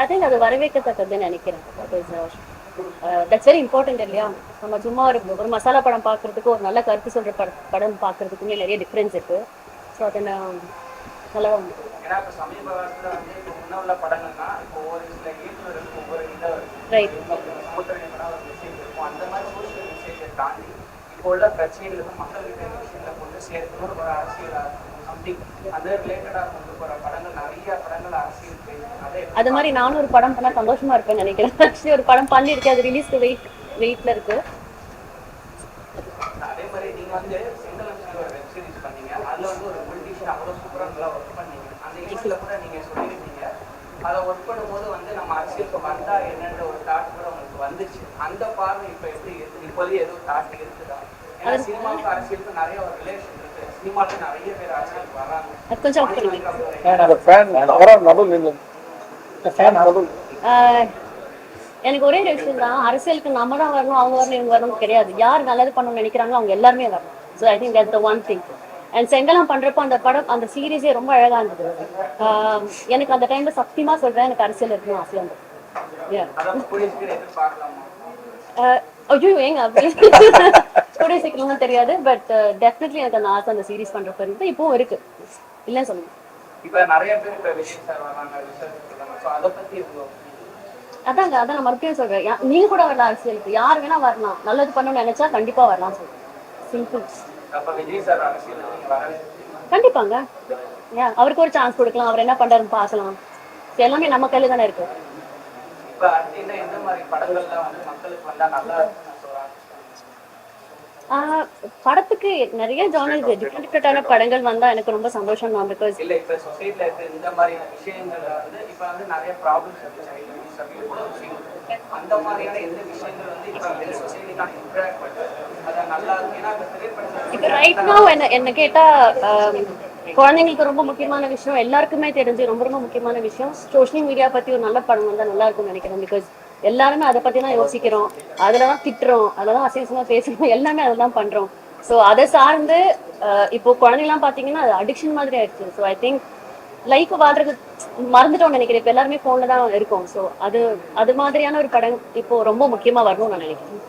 I think அது வரவேற்கத்தக்கதுன்னு நினைக்கிறேன். That's very important இல்லையா? நம்ம சும்மா ஒரு ஒரு மசாலா படம் பார்க்கறதுக்கு ஒரு நல்ல கருத்து சொல்ற படம் படம் பார்க்கறதுக்குமே நிறைய டிஃப்ரென்ஸ் இருக்கு. ஸோ அதை நான் நல்லா ரைட் இப்போ உள்ள பிரச்சனைகளுக்கு மக்கள்கிட்ட விஷயங்களை கொண்டு சேர்க்கணும் ஒரு அரசியலா அது மாதிரி நானும் ஒரு படம் பண்ணா சந்தோஷமா இருப்பேன்னு நினைக்கிறேன். ஆக்சுவலி ஒரு படம் பண்ணியிருக்கேன் அது ரிலீஸ்க்கு வெயிட் வெயிட்ல இருக்கு. அதே மாதிரி நீங்க வந்து செங்கலம் ஒரு வெப் சீரிஸ் பண்ணீங்க. அதுல வந்து ஒரு பொலிட்டிஷியன் அவ்வளவு சூப்பரா நல்லா ஒர்க் பண்ணீங்க. அந்த இஷ்யூல கூட நீங்க சொல்லியிருந்தீங்க. அதை ஒர்க் பண்ணும்போது வந்து நம்ம அரசியலுக்கு வந்தா என்னன்ற ஒரு தாட் கூட உங்களுக்கு வந்துச்சு. அந்த பார்வை இப்ப எப்படி இருக்கு? இப்போதைக்கு ஏதோ தாட் இருக்குதா? ஏன்னா சினிமாவுக்கு அரசியலுக்கு நிறைய ஒரு ரிலேஷன் எனக்கு ஒரே ஒரு விஷயம் தான் அரசியலுக்கு நம்ம தான் வரணும் அவங்க வரணும் இவங்க வரணும் கிடையாது. யார் நல்லது பண்ணணும்னு நினைக்கிறாங்களோ அவங்க எல்லாருமே வரணும். So I think that the one thing and செங்கலம் பண்றப்போ அந்த படம் அந்த சீரீஸே ரொம்ப அழகா இருந்தது. ஆஹ் எனக்கு அந்த டைம்ல சத்தியமா சொல்றேன் எனக்கு அரசியல் இருக்கணும் ஆசையா இருந்தது ஐயோ ஏங்க அப்படி. கூடிய சீக்கிரமா தெரியாது பட் டெஃபினெட்லி எனக்கு அந்த ஆசை அந்த சீரிஸ் பண்றப்ப இருந்து இப்பவும் இருக்கு. இல்லைன்னு சொல்லுங்க இப்ப நிறைய பேர் இப்ப விஜய் சார் வராங்க ரிசர்ச் சொல்றாங்க ஸோ அதை பத்தி உங்க அதாங்க அதான் நான் மறுபடியும் சொல்றேன். நீங்க கூட வரலாம் அரசியலுக்கு. யார் வேணா வரலாம். நல்லது பண்ணணும்னு நினைச்சா கண்டிப்பா வரலாம் சொல்றேன். சிம்பிள் கண்டிப்பாங்க. அவருக்கு ஒரு சான்ஸ் கொடுக்கலாம். அவர் என்ன பண்றாருன்னு பார்க்கலாம். இது எல்லாமே நம்ம கையில தானே இருக்கு. இப்ப அடுத்து என்ன எந்த மாதிரி படங்கள்லாம் வந்து மக்களுக்கு வந்தா நல்லா இருக்கும்னு சொல்றாங்க ஆஹ் படத்துக்கு நிறைய ஜானல்ஸ் டிஃப்ரெண்ட் டிஃப்ரெண்டான படங்கள் வந்தா எனக்கு ரொம்ப சந்தோஷம் தான் பிகாஸ் இல்ல இப்ப சொசைட்டில இருக்க இந்த மாதிரியான விஷயங்கள்ல வந்து இப்ப வந்து நிறைய ப்ராப்ளம்ஸ் இருக்கு. விஷயங்கள். அந்த மாதிரியான எந்த விஷயங்கள் வந்து இப்ப வந்து சொசைட்டிக்கான இம்பாக்ட் பண்ணுது அதான் நல்லா இருக்கு. ஏன்னா இப்ப திரைப்படங்கள் இப்போ ரைட் என்ன என்ன கேட்டா குழந்தைங்களுக்கு ரொம்ப முக்கியமான விஷயம் எல்லாருக்குமே தெரிஞ்சு ரொம்ப ரொம்ப முக்கியமான விஷயம் சோஷியல் மீடியா பத்தி ஒரு நல்ல படம் வந்தா நல்லா இருக்கும்னு நினைக்கிறேன் பிகாஸ் எல்லாருமே அதை பத்தி தான் யோசிக்கிறோம். அதுலதான் திட்டுறோம். அதெல்லாம் அசிங்கமா பேசுறோம். எல்லாமே அதெல்லாம் பண்றோம். ஸோ அதை சார்ந்து ஆஹ், இப்போ குழந்தைங்கலாம் பாத்தீங்கன்னா அது அடிக்ஷன் மாதிரி ஆயிடுச்சு. ஸோ ஐ திங்க் லைஃப் வாழ்றது மறந்துட்டோம்னு நினைக்கிறேன். இப்போ எல்லாருமே ஃபோன்ல தான் இருக்கோம். ஸோ அது அது மாதிரியான ஒரு படம் இப்போ ரொம்ப முக்கியமா வரணும்னு நான் நினைக்கிறேன்.